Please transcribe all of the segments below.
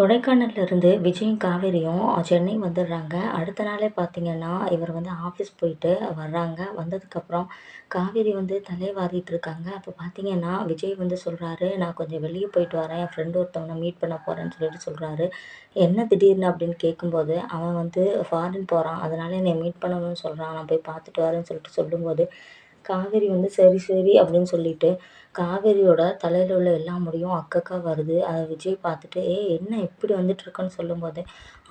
கொடைக்கானல்லேருந்து விஜயும் காவேரியும் சென்னை வந்துடுறாங்க. அடுத்த நாளே பார்த்தீங்கன்னா இவர் வந்து ஆஃபீஸ் போயிட்டு வர்றாங்க. வந்ததுக்கப்புறம் காவேரி வந்து தலையை இருக்காங்க. அப்போ பார்த்தீங்கன்னா விஜய் வந்து சொல்கிறாரு நான் கொஞ்சம் வெளியே போயிட்டு வரேன். என் ஃப்ரெண்டு ஒருத்தவனை மீட் பண்ண போகிறேன்னு சொல்லிட்டு சொல்கிறாரு என்ன திடீர்னு அப்படின்னு கேட்கும்போது அவன் வந்து ஃபாரின் போகிறான் அதனால என்னை மீட் பண்ணணும்னு சொல்கிறான் நான் போய் பார்த்துட்டு வரேன்னு சொல்லிட்டு சொல்லும்போது காவேரி வந்து சரி சரி அப்படின்னு சொல்லிட்டு காவேரியோட தலையில் உள்ள எல்லா முடியும் அக்கக்கா வருது. அதை விஜய் பார்த்துட்டு ஏ என்ன இப்படி வந்துட்டுருக்குன்னு சொல்லும்போது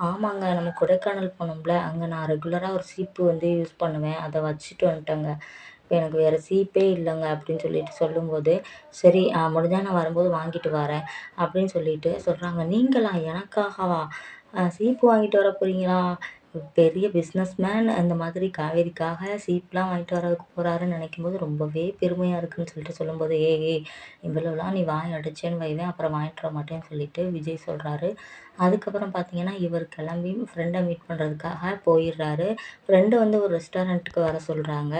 ஆமாங்க நம்ம கொடைக்கானல் போனோம்ல அங்கே நான் ரெகுலராக ஒரு சீப்பு வந்து யூஸ் பண்ணுவேன். அதை வச்சுட்டு வந்துட்டேங்க. இப்போ எனக்கு வேறு சீப்பே இல்லைங்க அப்படின்னு சொல்லிட்டு சொல்லும்போது சரி முடிஞ்சால் நான் வரும்போது வாங்கிட்டு வரேன் அப்படின்னு சொல்லிட்டு சொல்கிறாங்க நீங்களா? எனக்காகவா? சீப்பு வாங்கிட்டு வர போகிறீங்களா பெரிய பிஸ்னஸ்மேன் அந்த மாதிரி காவேரிக்காக சீப்லாம் வாங்கிட்டு வரதுக்கு போகிறாருன்னு நினைக்கும்போது ரொம்பவே பெருமையாக இருக்குன்னு சொல்லிட்டு சொல்லும்போது ஏ இவ்வளோலாம் நீ வாய் அடைச்சேன்னு வைவேன் அப்புறம் வாங்கிட்டு வர மாட்டேன்னு சொல்லிட்டு விஜய் சொல்கிறாரு அதுக்கப்புறம் பார்த்தீங்கன்னா இவர் கிளம்பி ஃப்ரெண்டை மீட் பண்ணுறதுக்காக போயிடுறாரு. ஃப்ரெண்டு வந்து ஒரு ரெஸ்டாரண்ட்டுக்கு வர சொல்கிறாங்க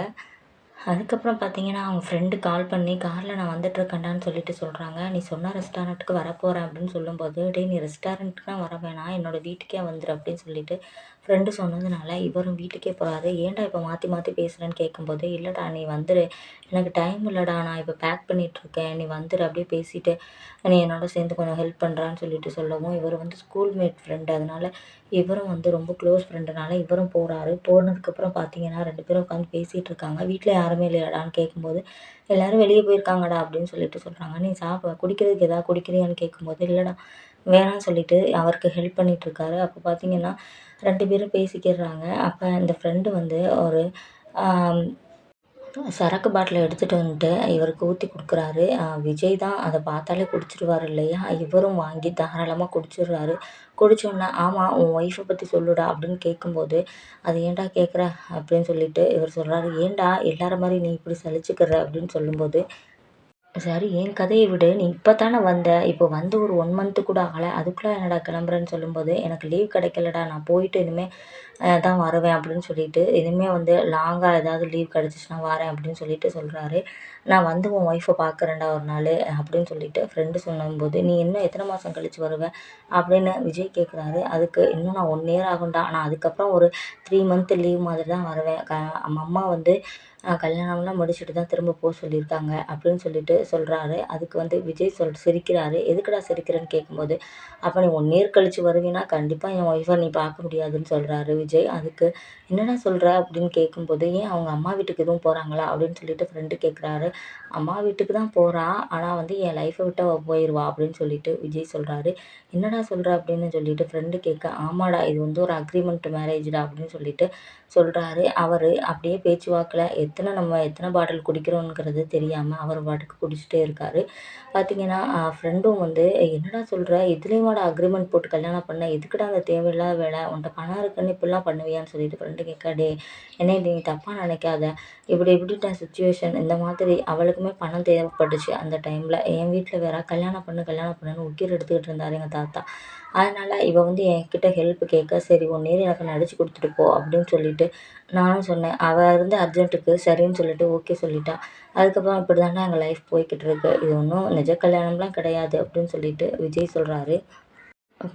அதுக்கப்புறம் பார்த்தீங்கன்னா அவங்க ஃப்ரெண்டு கால் பண்ணி காரில் நான் வந்துட்டுருக்கேன்டான்னு சொல்லிட்டு சொல்கிறாங்க நீ சொன்ன ரெஸ்டாரண்ட்டுக்கு வரப்போகிறேன் அப்படின்னு சொல்லும்போது டேய் நீ ரெஸ்டாரண்ட்டுக்குலாம் வர வேணாம். என்னோடய வீட்டுக்கே வந்துடு அப்படின்னு சொல்லிட்டு ஃப்ரெண்டு சொன்னதுனால இவரும் வீட்டுக்கே போகிறாரு ஏன்டா இப்போ மாற்றி மாற்றி பேசுகிறேன்னு கேட்கும்போது இல்லைடா நீ வந்துரு. எனக்கு டைம் இல்லைடா. நான் இப்போ பேக் பண்ணிகிட்ருக்கேன் நீ வந்துரு. அப்படியே பேசிவிட்டு நீ என்னோட சேர்ந்து கொஞ்சம் ஹெல்ப் பண்ணுறான்னு சொல்லிட்டு சொல்லவும் இவர் வந்து ஸ்கூல் மேட் ஃப்ரெண்டு அதனால் இவரும் வந்து ரொம்ப க்ளோஸ் ஃப்ரெண்டுனால இவரும் போகிறாரு போனதுக்கப்புறம் பார்த்தீங்கன்னா ரெண்டு பேரும் உட்காந்து பேசிகிட்டு இருக்காங்க வீட்டில் யாருமே இல்லையாடான்னு கேட்கும்போது எல்லோரும் வெளியே போயிருக்காங்கடா. அப்படின்னு சொல்லிட்டு சொல்கிறாங்க நீ சாப்பிட குடிக்கிறதுக்கு எதாவது குடிக்கிறியான்னு கேட்கும்போது இல்லைடா வேணாம்னு சொல்லிட்டு அவருக்கு ஹெல்ப் பண்ணிகிட்ருக்காரு அப்போ பார்த்தீங்கன்னா ரெண்டு பேரும் பேசிக்கிறாங்க. அப்போ இந்த ஃப்ரெண்டு வந்து ஒரு சரக்கு பாட்டிலை எடுத்துகிட்டு வந்துட்டு இவருக்கு ஊற்றி கொடுக்குறாரு. விஜய் தான் அதை பார்த்தாலே குடிச்சிருவார் இல்லையா? இவரும் வாங்கி தாராளமாக குடிச்சிடுறாரு குடித்தோன்னே ஆமாம் உன் ஒய்ஃபை பற்றி சொல்லுடா அப்படின்னு கேட்கும்போது அது ஏன்டா கேட்குற அப்படின்னு சொல்லிட்டு இவர் சொல்கிறாரு ஏன்டா எல்லார மாதிரி நீ இப்படி சலிச்சுக்கிற? அப்படின்னு சொல்லும்போது சரி என் கதையை விடு. நீ இப்போ தானே வந்த. இப்போ வந்து ஒரு ஒன் மந்த்து கூட ஆகலை. அதுக்குள்ளே என்னடா கிளம்புறேன்னு சொல்லும்போது எனக்கு லீவ் கிடைக்கலடா. நான் போயிட்டு இனிமேல் தான் வருவேன் அப்படின்னு சொல்லிட்டு இனிமேல் வந்து லாங்காக ஏதாவது லீவ் கிடச்சிச்சுன்னா வரேன் அப்படின்னு சொல்லிட்டு சொல்கிறாரு நான் வந்து உன் ஒய்ஃபை பார்க்குறேன்டா ஒரு நாள் அப்படின்னு சொல்லிட்டு ஃப்ரெண்டு சொன்னும்போது நீ இன்னும் எத்தனை மாதம் கழித்து வருவேன் அப்படின்னு விஜய் கேட்குறாரு அதுக்கு இன்னும் நான் ஒன் இயர் ஆகும்டா. நான் அதுக்கப்புறம் ஒரு த்ரீ மந்த்து லீவ் மாதிரி தான் வருவேன். க அம்மா வந்து கல்யாணம்லாம் முடிச்சுட்டு தான் திரும்ப போக சொல்லியிருக்காங்க அப்படின்னு சொல்லிட்டு சொல்கிறாரு அதுக்கு வந்து விஜய் சொல் சிரிக்கிறாரு. எதுக்குடா சிரிக்கிறேன்னு கேட்கும்போது அப்போ நீ ஒன் இயர் கழித்து வருவீன்னா கண்டிப்பாக என் ஒய்ஃபை நீ பார்க்க முடியாதுன்னு சொல்கிறாரு விஜய். அதுக்கு என்னடா சொல்கிற அப்படின்னு கேட்கும்போது ஏன் அவங்க அம்மா வீட்டுக்கு எதுவும் போகிறாங்களா அப்படின்னு சொல்லிட்டு ஃப்ரெண்டு கேட்குறாரு அம்மா வீட்டுக்கு தான் போகிறா ஆனால் வந்து என் லைஃப்பை விட்டு அவள் போயிடுவா அப்படின்னு சொல்லிட்டு விஜய் சொல்கிறாரு என்னடா சொல்கிற அப்படின்னு சொல்லிட்டு ஃப்ரெண்டு கேட்க ஆமாடா இது வந்து ஒரு அக்ரிமெண்ட் மேரேஜ்டா அப்படின்னு சொல்லிட்டு சொல்கிறாரு அவர் அப்படியே பேச்சுவாக்கில் எத்தனை நம்ம எத்தனை பாட்டில் குடிக்கிறோங்கிறது தெரியாமல் அவர் பாட்டுக்கு குடிச்சிட்டே இருக்கார். பார்த்தீங்கன்னா ஃப்ரெண்டும் வந்து என்னடா சொல்கிற இதுலேயுமாடா அக்ரிமெண்ட் போட்டு கல்யாணம் பண்ண எதுக்குடா அந்த தேவையில்லாத வேலை உன்ட்ட பணம் இருக்குன்னு இப்படிலாம் பண்ணுவியான்னு சொல்லிட்டு ஃப்ரெண்டு கேட்க டே என்னை நீ தப்பாக நினைக்காத. இப்படி இப்படிட்ட சுச்சுவேஷன் இந்த மாதிரி அவளுக்குமே பணம் தேவைப்பட்டுச்சு அந்த டைமில் என் வீட்டில் வேற கல்யாணம் பண்ணு கல்யாணம் பண்ணுன்னு உயிர் எடுத்துக்கிட்டு இருந்தார் எங்கள் தாத்தா அதனால் இவள் வந்து என்கிட்ட ஹெல்ப் கேட்க சரி ஒன் எனக்கு நடிச்சு கொடுத்துட்டு போ அப்படின்னு சொல்லிட்டு நானும் சொன்னேன். அவள் இருந்து அர்ஜென்ட்டுக்கு சரின்னு சொல்லிட்டு ஓகே சொல்லிட்டா. அதுக்கப்புறம் இப்படி தானே எங்கள் லைஃப் போய்கிட்டு இருக்கு. இது ஒன்றும் நிஜ கல்யாணம்லாம் கிடையாது அப்படின்னு சொல்லிட்டு விஜய் சொல்கிறாரு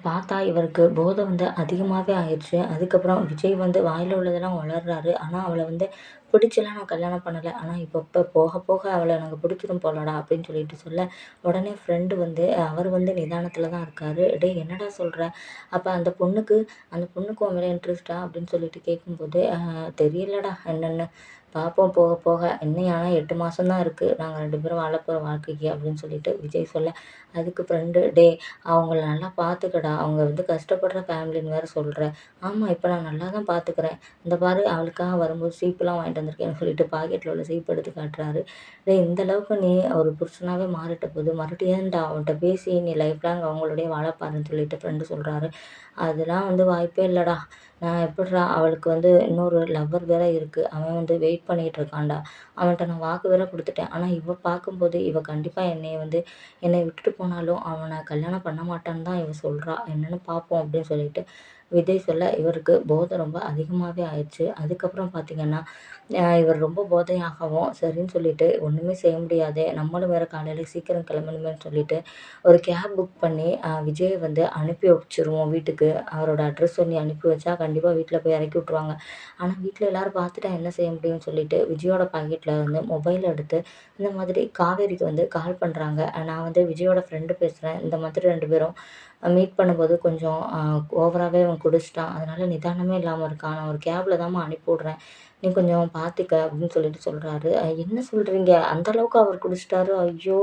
பார்த்தா இவருக்கு போதை வந்து அதிகமாகவே ஆயிடுச்சு அதுக்கப்புறம் விஜய் வந்து வாயில் உள்ளதெல்லாம் வளர்றாரு ஆனால் அவளை வந்து பிடிச்செல்லாம் நான் கல்யாணம் பண்ணலை. ஆனால் இப்போ இப்போ போக போக அவளை எனக்கு பிடிச்சிரும் போலடா அப்படின்னு சொல்லிட்டு சொல்ல உடனே ஃப்ரெண்டு வந்து அவர் வந்து நிதானத்தில் தான் இருக்கார். டே என்னடா சொல்கிற அப்போ அந்த பொண்ணுக்கு அந்த பொண்ணுக்கு உன் மேலே இன்ட்ரெஸ்ட்டா அப்படின்னு சொல்லிட்டு கேட்கும்போது தெரியலடா என்னென்னு. பார்ப்போம் போக போக. இன்னும் ஆனால் எட்டு மாதம் தான் இருக்குது நாங்கள் ரெண்டு பேரும் வாழ போகிற வாழ்க்கைக்கு அப்படின்னு சொல்லிட்டு விஜய் சொல்ல. அதுக்கு ஃப்ரெண்டு டே அவங்கள நல்லா பார்த்துக்கடா அவங்க வந்து கஷ்டப்படுற ஃபேமிலின்னு வேறு சொல்கிற ஆமாம் இப்போ நான் நல்லா தான் பார்த்துக்கிறேன் இந்த பாரு அவளுக்காக வரும்போது சீப்பெல்லாம் வாங்கிட்டு வந்திருக்கேன்னு சொல்லிட்டு பாக்கெட்டில் உள்ள சீப் எடுத்து காட்டுறாரு. டேய் இந்த அளவுக்கு நீ ஒரு புருஷனாகவே மாறிட்ட போது மறுபடியும் ஏன்டா அவன்கிட்ட பேசி நீ லைஃப் லாங் அவங்களுடைய வாழப்பாருன்னு சொல்லிட்டு ஃப்ரெண்டு சொல்கிறாரு அதெல்லாம் வந்து வாய்ப்பே இல்லைடா. நான் எப்பிட்றா அவளுக்கு வந்து இன்னொரு லவ்வர் வேற இருக்குது அவன் வந்து வெயிட் பண்ணிகிட்டு இருக்கான்டா. அவன்கிட்ட நான் வாக்கு வேற கொடுத்துட்டேன். ஆனால் இவ பார்க்கும்போது இவ கண்டிப்பாக என்னை வந்து என்னை விட்டுட்டு போனாலும் அவனை கல்யாணம் பண்ண மாட்டான்னு தான் இவ சொல்கிறா என்னென்னு பார்ப்போம் அப்படின்னு சொல்லிட்டு விஜய் சொல்ல இவருக்கு போதை ரொம்ப அதிகமாகவே ஆயிடுச்சு. அதுக்கப்புறம் பார்த்திங்கன்னா இவர் ரொம்ப போதையாகவும் சரின்னு சொல்லிட்டு ஒன்றுமே செய்ய முடியாது. நம்மளும் வேறு காலையில் சீக்கிரம் கிளம்பணுமேன்னு சொல்லிட்டு ஒரு கேப் புக் பண்ணி விஜயை வந்து அனுப்பி வச்சுருவோம் வீட்டுக்கு. அவரோட அட்ரஸ் சொல்லி அனுப்பி வச்சா கண்டிப்பாக வீட்டில் போய் இறக்கி விட்ருவாங்க ஆனால் வீட்டில் எல்லோரும் பார்த்துட்டா என்ன செய்ய முடியும்னு சொல்லிட்டு விஜயோட பாக்கெட்டில் வந்து மொபைல் எடுத்து இந்த மாதிரி காவேரிக்கு வந்து கால் பண்ணுறாங்க நான் வந்து விஜயோட ஃப்ரெண்டு பேசுகிறேன் இந்த மாதிரி ரெண்டு பேரும் மீட் பண்ணும்போது கொஞ்சம் ஓவராகவே அவன் குடிச்சிட்டான். அதனால் நிதானமே இல்லாமல் இருக்கான். நான் ஒரு கேபில் தான்மா அனுப்பி விட்றேன். நீ கொஞ்சம் பார்த்துக்க அப்படின்னு சொல்லிட்டு சொல்கிறாரு என்ன சொல்கிறீங்க அந்த அளவுக்கு அவர் குடிச்சிட்டாரு. ஐயோ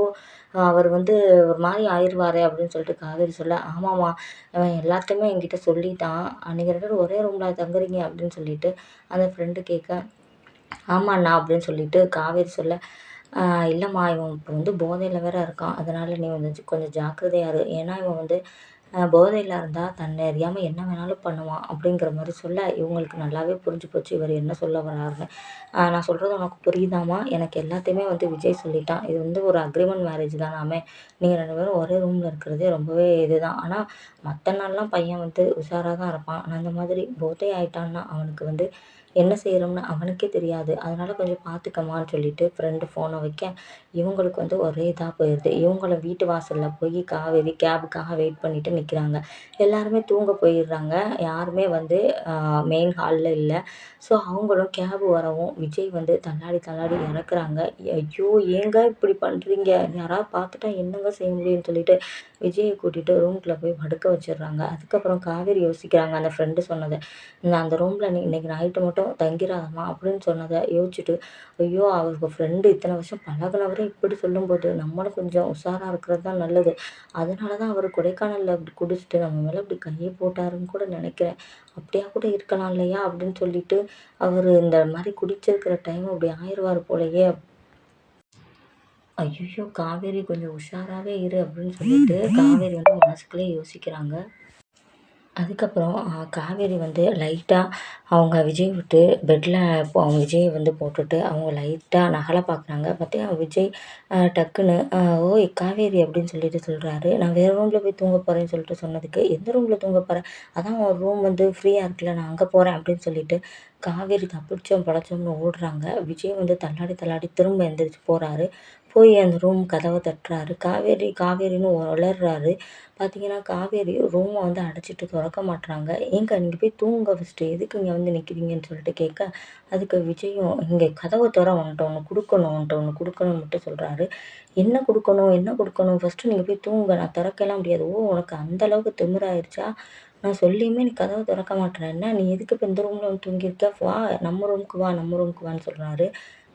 அவர் வந்து ஒரு மாதிரி ஆயிடுவாரே அப்படின்னு சொல்லிட்டு காவேரி சொல்ல ஆமாம்மா அவன் எல்லாத்தையுமே என்கிட்ட சொல்லிட்டான். நீங்கள் ரெண்டு பேரும் ஒரே ரூமில் தங்குறீங்க அப்படின்னு சொல்லிட்டு அந்த ஃப்ரெண்டு கேட்க ஆமாண்ணா அப்படின்னு சொல்லிட்டு காவேரி சொல்ல இல்லைம்மா இவன் இப்போ வந்து போதையில் வேற இருக்கான். அதனால் நீ வந்து கொஞ்சம் ஜாக்கிரதையாக இரு. ஏன்னா இவன் வந்து போதையில் இருந்தால் தன்னை அறியாமல் என்ன வேணாலும் பண்ணுவான் அப்படிங்கிற மாதிரி சொல்ல இவங்களுக்கு நல்லாவே புரிஞ்சு போச்சு. இவர் என்ன சொல்ல வராருன்னு நான் சொல்கிறது உனக்கு புரியுதாம்மா? எனக்கு எல்லாத்தையுமே வந்து விஜய் சொல்லிட்டான். இது வந்து ஒரு அக்ரிமெண்ட் மேரேஜ் தானாமே நீங்கள் ரெண்டு பேரும் ஒரே ரூமில் இருக்கிறதே ரொம்பவே இதுதான். ஆனால் மற்ற நாள்லாம் பையன் வந்து உஷாராக தான் இருப்பான். ஆனால் அந்த மாதிரி போதை ஆயிட்டான்னா அவனுக்கு வந்து என்ன செய்கிறோம்னு அவனுக்கே தெரியாது. அதனால் கொஞ்சம் பார்த்துக்கம்மான்னு சொல்லிட்டு ஃப்ரெண்டு ஃபோனை வைக்க இவங்களுக்கு வந்து ஒரே இதாக போயிடுது இவங்கள வீட்டு வாசலில் போய் காவேரி கேபுக்காக வெயிட் பண்ணிட்டு நிற்கிறாங்க எல்லாருமே தூங்க போயிடுறாங்க. யாருமே வந்து மெயின் ஹாலில் இல்லை. ஸோ அவங்களும் கேபு வரவும் விஜய் வந்து தள்ளாடி தள்ளாடி இறக்குறாங்க. ஐயோ ஏங்க இப்படி பண்ணுறீங்க யாராவது பார்த்துட்டா என்னங்க செய்ய முடியும்னு சொல்லிட்டு விஜயை கூட்டிகிட்டு ரூம்குள்ளே போய் படுக்க வச்சிடுறாங்க. அதுக்கப்புறம் காவேரி யோசிக்கிறாங்க. அந்த ஃப்ரெண்டு சொன்னதை நான் அந்த ரூமில் இன்னைக்கு இன்றைக்கி நைட்டு மட்டும் தங்கிடாதம்மா அப்படின்னு சொன்னதை யோசிச்சுட்டு ஐயோ அவங்க ஃப்ரெண்டு இத்தனை வருஷம் பழகுனவரே இப்படி சொல்லும்போது நம்மளும் கொஞ்சம் உஷாராக இருக்கிறது தான் நல்லது. அதனால தான் அவர் கொடைக்கானலில் அப்படி குடிச்சிட்டு நம்ம மேலே அப்படி கையை போட்டாருன்னு கூட நினைக்கிறேன். அப்படியா கூட இருக்கலாம் இல்லையா அப்படின்னு சொல்லிட்டு அவர் இந்த மாதிரி குடிச்சிருக்கிற டைம் அப்படி ஆயிடுவார் போலயே. ஐயோ காவேரி கொஞ்சம் உஷாராகவே இரு அப்படின்னு சொல்லிட்டு காவேரி வந்து மனசுக்குள்ளே யோசிக்கிறாங்க. அதுக்கப்புறம் காவேரி வந்து லைட்டாக அவங்க விஜய் விட்டு பெட்டில் அவங்க விஜயை வந்து போட்டுட்டு அவங்க லைட்டாக நகலை பார்க்குறாங்க. பார்த்தா விஜய் டக்குன்னு ஓய் காவேரி அப்படின்னு சொல்லிட்டு சொல்கிறாரு நான் வேறு ரூமில் போய் தூங்க போகிறேன்னு சொல்லிட்டு சொன்னதுக்கு எந்த ரூமில் தூங்க போகிறேன் அதான் ஒரு ரூம் வந்து ஃப்ரீயாக இருக்குல்ல நான் அங்கே போகிறேன் அப்படின்னு சொல்லிட்டு காவேரி தப்பிச்சோம் பழச்சோம்னு ஓடுறாங்க. விஜய் வந்து தள்ளாடி தள்ளாடி திரும்ப எந்திரிச்சு போகிறாரு போய் அந்த ரூம் கதவை தட்டுறாரு. காவேரி காவேரின்னு உளர்றாரு. பார்த்தீங்கன்னா காவேரி ரூமை வந்து அடைச்சிட்டு திறக்க மாட்டுறாங்க ஏங்க நீங்கள் போய் தூங்க ஃபஸ்ட்டு எதுக்கு இங்கே வந்து நிற்கிறீங்கன்னு சொல்லிட்டு கேட்க அதுக்கு விஜயும் இங்கே கதவை திற வந்துட்டு ஒன்று கொடுக்கணும் வந்துட்டு ஒன்று கொடுக்கணும்னு மட்டும் சொல்கிறாரு என்ன கொடுக்கணும் என்ன கொடுக்கணும்? ஃபஸ்ட்டு நீங்கள் போய் தூங்க. நான் திறக்கலாம் முடியாது. ஓ உனக்கு அந்தளவுக்கு திமிராயிருச்சா? நான் சொல்லியுமே நீ கதவை திறக்க மாட்டேறேன் என்ன? நீ எதுக்கு இப்போ இந்த ரூமில் வந்து தூங்கியிருக்க? வா நம்ம ரூமுக்கு வா நம்ம ரூமுக்கு வான்னு சொல்கிறாரு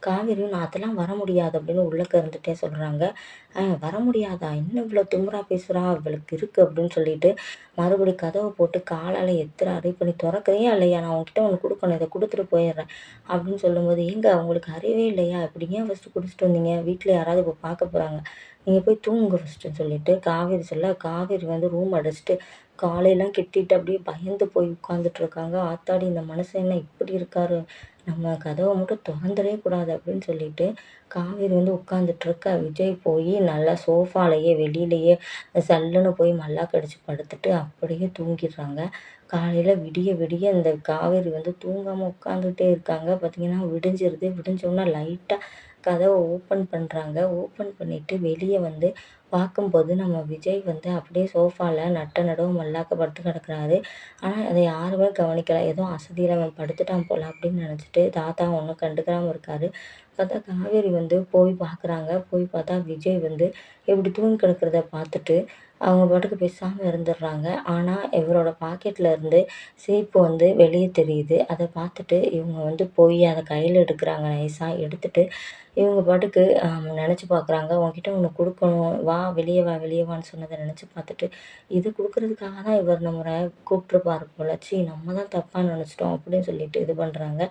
காவேரியும் நான் அதெல்லாம் வர முடியாது அப்படின்னு உள்ளக்க இருந்துகிட்டே சொல்கிறாங்க வர முடியாதா? இன்னும் இவ்வளோ திமிரா பேசுகிறா இவளுக்கு இருக்குது அப்படின்னு சொல்லிட்டு மறுபடி கதவை போட்டு காலால் எத்துறாரு இப்போ நீ திறக்கிறியா இல்லையா? நான் உங்ககிட்ட ஒன்று கொடுக்கணும் இதை கொடுத்துட்டு போயிடுறேன் அப்படின்னு சொல்லும்போது ஏங்க அவங்களுக்கு அறிவே இல்லையா? இப்படி ஏன் ஃபஸ்ட்டு குடிச்சிட்டு வந்தீங்க? வீட்டில் யாராவது இப்போ பார்க்க போகிறாங்க நீங்கள் போய் தூங்குங்க ஃபஸ்ட்டுன்னு சொல்லிட்டு காவேரி சொல்ல காவேரி வந்து ரூம் அடைச்சிட்டு காலையெல்லாம் கெட்டிட்டு அப்படியே பயந்து போய் உட்காந்துட்டு இருக்காங்க. ஆத்தாடி இந்த மனுஷன் என்ன இப்படி இருக்காரு? நம்ம கதவை மட்டும் திறந்துடவே கூடாது அப்படின்னு சொல்லிட்டு காவேரி வந்து உட்காந்துட்ருக்க விஜய் போய் நல்லா சோஃபாலேயே வெளியிலேயே சல்லுன்னு போய் மல்லா கடிச்சு படுத்துட்டு அப்படியே தூங்கிடுறாங்க. காலையில் விடிய விடிய இந்த காவேரி வந்து தூங்காமல் உட்காந்துட்டே இருக்காங்க. பார்த்திங்கன்னா விடிஞ்சிருது. விடிஞ்சோன்னா லைட்டாக கதவை ஓப்பன் பண்ணுறாங்க ஓப்பன் பண்ணிவிட்டு வெளியே வந்து பார்க்கும்போது நம்ம விஜய் வந்து அப்படியே சோஃபாவில் நட்ட நடுவு மல்லாக்க படுத்து கிடக்குறாரு. ஆனால் அதை யாருமே கவனிக்கலை. ஏதோ அசதியில் அவன் படுத்துட்டான் போல் அப்படின்னு நினச்சிட்டு தாத்தா ஒன்றும் கண்டுக்கிறாமல் இருக்கார். பார்த்தா காவேரி வந்து போய் பார்க்குறாங்க. போய் பார்த்தா விஜய் வந்து இப்படி தூங்கி கிடக்கிறத பார்த்துட்டு அவங்க பாட்டுக்கு பேசாமல் இருந்துடுறாங்க. ஆனால் இவரோட பாக்கெட்டில் இருந்து சீப்பு வந்து வெளியே தெரியுது. அதை பார்த்துட்டு இவங்க வந்து போய் அதை கையில் எடுக்கிறாங்க நைஸாக எடுத்துகிட்டு இவங்க பாட்டுக்கு நினச்சி பார்க்குறாங்க. உன்கிட்ட ஒன்று கொடுக்கணும். வா வெளியே வா வெளியே வான்னு சொன்னதை நினச்சி பார்த்துட்டு இது கொடுக்குறதுக்காக தான் இவர் நம்மளை கூப்பிட்ருப்பாரு போல. ச்சீ நம்ம தான் தப்பாக நினச்சிட்டோம் அப்படின்னு சொல்லிட்டு இது பண்ணுறாங்க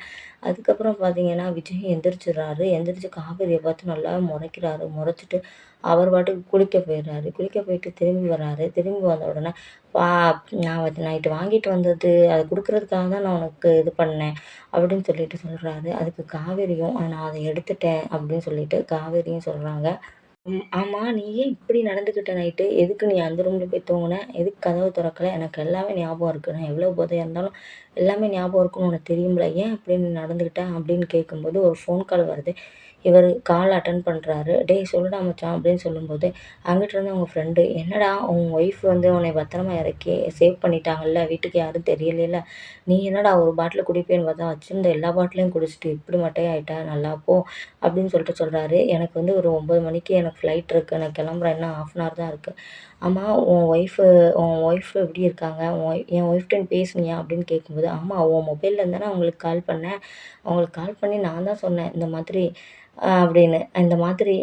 அதுக்கப்புறம் பார்த்தீங்கன்னா விஜய் எந்திரிச்சிடுறாரு. எந்திரிச்சு காவிரியை பார்த்து நல்லா முறைக்கிறாரு. முறைச்சிட்டு அவர் பாட்டுக்கு குளிக்க போயிடுறாரு. குளிக்க போயிட்டு திரும்பி திரும்பி வராரு. திரும்பி வந்த உடனே வா நான் நைட்டு வாங்கிட்டு வந்தது அது கொடுக்குறதுக்காக தான் நான் உனக்கு இது பண்ணேன் அப்படின்னு சொல்லிட்டு சொல்கிறாரு அதுக்கு காவேரியும் நான் அதை எடுத்துட்டேன் அப்படின்னு சொல்லிட்டு காவேரியும் சொல்கிறாங்க ஆமாம் நீ ஏன் இப்படி நடந்துக்கிட்ட நைட்டு? எதுக்கு நீ அந்த ரூமில் போய் தூங்கின? எதுக்கு கதவு திறக்கலை? எனக்கு எல்லாமே ஞாபகம் இருக்குது நான் எவ்வளோ போதையாக இருந்தாலும் எல்லாமே ஞாபகம் இருக்குன்னு உனக்கு தெரியும்ல. ஏன் இப்படி நீ அப்படின்னு கேட்கும்போது ஒரு ஃபோன் கால் வருது. இவர் கால் அட்டன் பண்ணுறாரு "டேய் சொல்லுடா மச்சான்" அப்படின்னு சொல்லும்போது, அங்கிட்டிருந்து அவங்க ஃப்ரெண்டு, "என்னடா உன் ஒய்ஃப் வந்து உன்னை பத்திரமா இறக்கி சேவ் பண்ணிட்டாங்கல்ல, வீட்டுக்கு யாரும் தெரியலையில? நீ என்னடா ஒரு பாட்டில் குடிப்பேன்னு பார்த்தா, வச்சிருந்த எல்லா பாட்டிலையும் குடிச்சிட்டு இப்படி மட்டையாயிட்ட. நல்லா போ" அப்படின்னு சொல்லிட்டு சொல்கிறாரு எனக்கு வந்து ஒரு ஒம்பது மணிக்கு எனக்கு ஃப்ளைட் இருக்குது நான் கிளம்புறேன். இன்னும் 1/2 அன் ஹவர் தான் இருக்குது அம்மா உன் ஒய்ஃபு உன் ஒய்ஃப் எப்படி இருக்காங்க? உன் என் ஒய்ஃப்ட்ட பேசுனியா? அப்படின்னு கேட்கும்போது, ஆமாம் உன் மொபைல்லேருந்து தானே அவங்களுக்கு கால் பண்ணேன். அவங்களுக்கு கால் பண்ணி நான் தான் சொன்னேன். இந்த மாதிரி அப்படின்னு. இந்த மாதிரி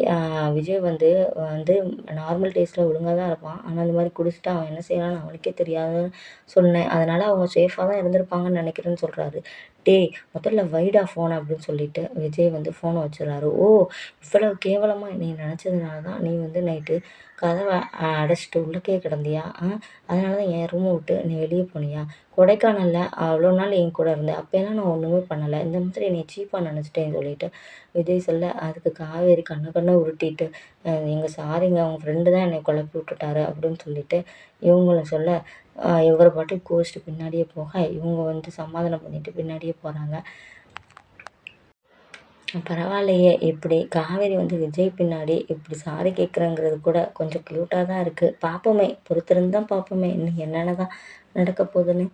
விஜய் வந்து வந்து நார்மல் டேஸில் ஒழுங்காக தான் இருப்பான். ஆனால் இந்த மாதிரி குடிச்சிட்டு அவன் என்ன செய்யலான்னு அவனுக்கே தெரியாதுன்னு சொன்னேன். அதனால் அவங்க சேஃபாக தான் இருந்திருப்பாங்கன்னு நினைக்கிறேன்னு சொல்கிறாரு டேய் முதல்ல வைடா ஃபோன் அப்படின்னு சொல்லிட்டு விஜய் வந்து ஃபோனை வச்சுறாரு ஓ! இவ்வளவு கேவலமாக நீ நினச்சதுனால தான் நீ வந்து நைட்டு கதவை அடைச்சிட்டு உள்ளக்கே கிடந்தியா? ஆ அதனால தான் என் ரூமை விட்டு நீ வெளியே போனியா? கொடைக்கானலில் அவ்வளோ நாள் என் கூட இருந்தேன் அப்பயெல்லாம் நான் ஒன்றுமே பண்ணலை இந்த மாதிரி நீ சீப்பாக நினச்சிட்டேன்னு சொல்லிட்டு விஜய் சொல்ல, அதுக்கு காவேரி கண்ணு கண்ணை உருட்டிட்டு, எங்கள் சாரிங்க அவங்க ஃப்ரெண்டு தான் என்னை குழப்பி விட்டுட்டாரு" அப்படின்னு சொல்லிட்டு இவங்கள சொல்ல, அ பாட்டு பாட்டுக்கு பின்னாடியே போக, இவங்க வந்து சமாதானம் பண்ணிட்டு பின்னாடியே போகிறாங்க பரவாயில்லையே! இப்படி காவேரி வந்து விஜய் பின்னாடி இப்படி சாரி கேட்குறேங்கிறது கூட கொஞ்சம் க்யூட்டாக தான் இருக்குது பார்ப்போமே! பொறுத்திருந்து தான் பார்ப்போமே! இன்னும் என்னென்ன தான் நடக்க போகுதுன்னு